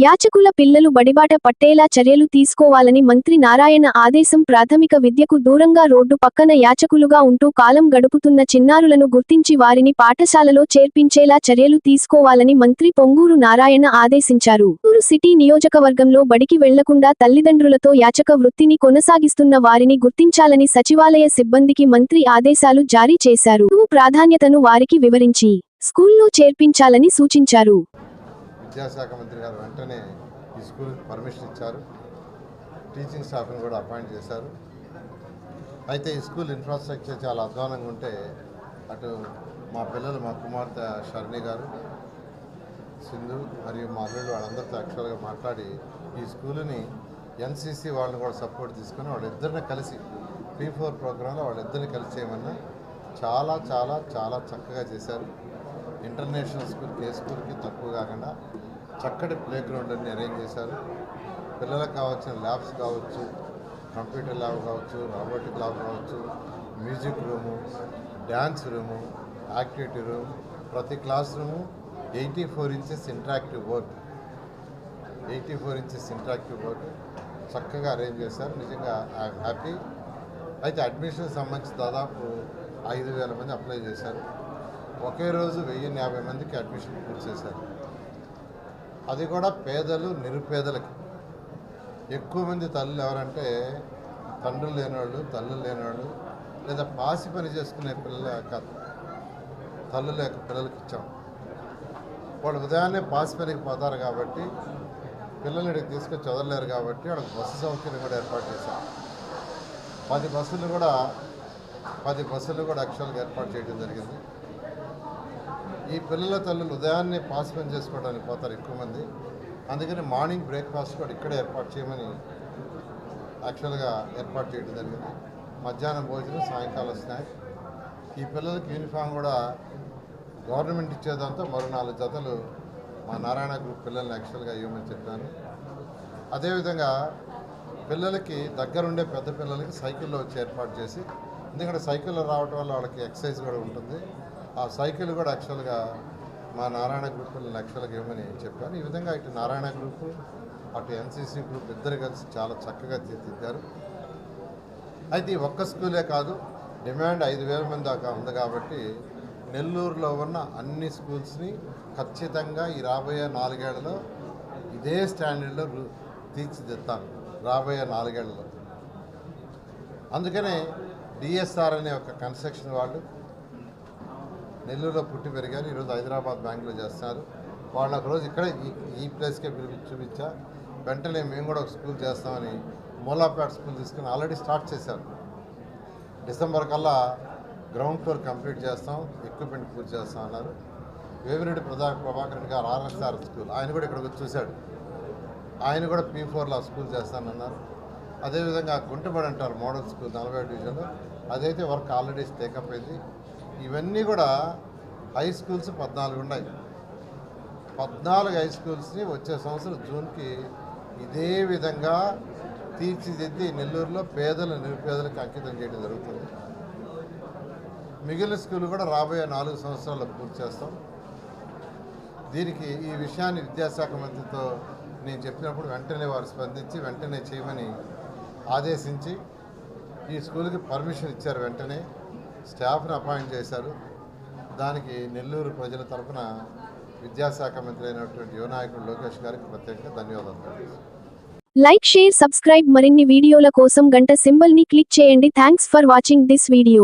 యాచకుల పిల్లలు బడిబాట పట్టేలా చర్యలు తీసుకోవాలని మంత్రి నారాయణ ఆదేశం ప్రాథమిక విద్యకు దూరంగా రోడ్డు పక్కన యాచకులుగా ఉంటూ కాలం గడుపుతున్న చిన్నారులను గుర్తించి వారిని పాఠశాలలో చేర్పించేలా చర్యలు తీసుకోవాలని మంత్రి పొంగూరు నారాయణ ఆదేశించారు. ఊరు సిటీ నియోజకవర్గంలో బడికి వెళ్ళకుండా తల్లిదండ్రులతో యాచక వృత్తిని కొనసాగిస్తున్న వారిని గుర్తించాలని సచివాలయ సిబ్బందికి మంత్రి ఆదేశాలు జారీ చేశారు. ప్రాధాన్యతను వారికి వివరించి స్కూల్లో చేర్పించాలని సూచించారు. విద్యాశాఖ మంత్రి గారు వెంటనే ఈ స్కూల్ పర్మిషన్ ఇచ్చారు. టీచింగ్ స్టాఫ్ని కూడా అపాయింట్ చేశారు. అయితే ఈ స్కూల్ ఇన్ఫ్రాస్ట్రక్చర్ చాలా అధ్వానంగా ఉంటే అటు మా పిల్లలు మా కుమార్తె షర్ణి గారు సింధు మరియు మా అల్లుడు వాళ్ళందరితో యాక్చువల్గా మాట్లాడి ఈ స్కూల్ని ఎన్సీసీ వాళ్ళని కూడా సపోర్ట్ తీసుకొని వాళ్ళిద్దరిని కలిసి పీ ఫోర్ ప్రోగ్రాంలో వాళ్ళిద్దరిని కలిసి చేయమన్నా చాలా చాలా చాలా చక్కగా చేశారు. ఇంటర్నేషనల్ స్కూల్ కే స్కూల్కి తక్కువ కాకుండా చక్కటి ప్లే గ్రౌండ్ అన్ని అరేంజ్ చేశారు. పిల్లలకు కావాల్సిన ల్యాబ్స్ కావచ్చు కంప్యూటర్ ల్యాబ్ కావచ్చు రోబోటిక్ ల్యాబ్ కావచ్చు music room dance room activity room ప్రతి class room eighty four inches interactive board eighty four inches interactive board చక్కగా అరేంజ్ చేశారు. నిజంగా హ్యాపీ. అయితే అడ్మిషన్ సంబంధించి దాదాపు ఐదు వేల మంది అప్లై చేశారు. ఒకే రోజు వెయ్యి యాభై మందికి అడ్మిషన్ పూర్తి చేశారు. అది కూడా పేదలు నిరుపేదలకి. ఎక్కువ మంది తల్లులు ఎవరంటే తండ్రులు లేనివాళ్ళు తల్లులు లేనివాళ్ళు లేదా పాసి పని చేసుకునే పిల్లల యొక్క తల్లు లేక పిల్లలకి ఇచ్చాం. వాళ్ళు ఉదయాన్నే పాసి పనికి పోతారు కాబట్టి పిల్లల్ని ఇక్కడికి తీసుకొని చదవలేరు కాబట్టి వాళ్ళకి బస్సు సౌకర్యం కూడా ఏర్పాటు చేశాం. పది బస్సులు కూడా పది బస్సులు కూడా యాక్చువల్గా ఏర్పాటు చేయడం జరిగింది. ఈ పిల్లల తల్లులు ఉదయాన్నే పాస్ పని చేసుకోవడానికి పోతారు ఎక్కువ మంది. అందుకని మార్నింగ్ బ్రేక్ఫాస్ట్ కూడా ఇక్కడే ఏర్పాటు చేయమని యాక్చువల్గా ఏర్పాటు చేయడం జరిగింది. మధ్యాహ్నం భోజనం సాయంకాలం స్నాక్. ఈ పిల్లలకి యూనిఫామ్ కూడా గవర్నమెంట్ ఇచ్చేదాంతో మరో నాలుగు జతలు మా నారాయణ గ్రూప్ పిల్లల్ని యాక్చువల్గా ఇవ్వమని చెప్పాను. అదేవిధంగా పిల్లలకి దగ్గరుండే పెద్ద పిల్లలకి సైకిల్లో వచ్చి ఏర్పాటు చేసి ఎందుకంటే సైకిల్లో రావడం వల్ల వాళ్ళకి ఎక్సర్సైజ్ కూడా ఉంటుంది. ఆ సైకిల్ కూడా యాక్చువల్గా మా నారాయణ గ్రూప్ లక్షలకు ఇవ్వమని చెప్పాను. ఈ విధంగా ఇటు నారాయణ గ్రూపు అటు ఎన్సీసీ గ్రూప్ ఇద్దరు కలిసి చాలా చక్కగా తీర్చిదిద్దారు. అయితే ఈ ఒక్క స్కూలే కాదు డిమాండ్ ఐదు వేల మంది దాకా ఉంది కాబట్టి నెల్లూరులో ఉన్న అన్ని స్కూల్స్ని ఖచ్చితంగా ఈ రాబోయే నాలుగేళ్ళలో ఇదే స్టాండర్డ్లో తీర్చిదిద్దాను రాబోయే నాలుగేళ్ళలో. అందుకనే డిఎస్ఆర్ అనే ఒక కన్స్ట్రక్షన్ వాళ్ళు నెల్లూరులో పుట్టి పెరిగారు. ఈరోజు హైదరాబాద్ బ్యాంకులో చేస్తున్నారు వాళ్ళు ఒక రోజు ఇక్కడ ఈ ఈ ప్లేస్కే పిలిపి చూపించా. వెంటనే మేము కూడా ఒక స్కూల్ చేస్తామని మూలాపేట స్కూల్ తీసుకుని ఆల్రెడీ స్టార్ట్ చేశారు. డిసెంబర్ కల్లా గ్రౌండ్ ఫ్లోర్ కంప్లీట్ చేస్తాం. ఎక్విప్మెంట్ పూర్తి చేస్తాం అన్నారు. వేమిరెడ్డి ప్రధా ప్రభాకర్ గారు ఆర్ఎస్ఆర్ స్కూల్. ఆయన కూడా ఇక్కడికి వచ్చి చూశాడు. ఆయన కూడా పీ ఫోర్లో స్కూల్ చేస్తానన్నారు. అదేవిధంగా గుంటబడి అంటారు మోడల్ స్కూల్ నలభై డివిజన్లో. అదైతే వర్క్ ఆల్రెడీ టేకప్ అయింది. ఇవన్నీ కూడా హై స్కూల్స్ పద్నాలుగు ఉన్నాయి. పద్నాలుగు హై స్కూల్స్ని వచ్చే సంవత్సరం జూన్కి ఇదే విధంగా తీర్చిదిద్ది నెల్లూరులో పేదలు నిరుపేదలకు అంకితం చేయడం జరుగుతుంది. మిగిలిన స్కూల్ కూడా రాబోయే నాలుగు సంవత్సరాల్లో పూర్తి చేస్తాం. దీనికి ఈ విషయాన్ని విద్యాశాఖ మంత్రితో నేను చెప్పినప్పుడు వెంటనే వారు స్పందించి వెంటనే చేయమని ఆదేశించి ఈ స్కూల్కి పర్మిషన్ ఇచ్చారు వెంటనే. స్టాఫ్ని అపాయింట్ చేశారు. దానికి నెల్లూరు ప్రజల తరఫున విద్యాశాఖ మంత్రి అయినటువంటి యువనాయకుడు లోకేష్ గారికి ప్రత్యేకంగా ధన్యవాదాలు లైక్ షేర్ సబ్స్క్రైబ్ మరిన్ని వీడియోల కోసం గంట సింబల్ని క్లిక్ చేయండి. Thanks for watching this video.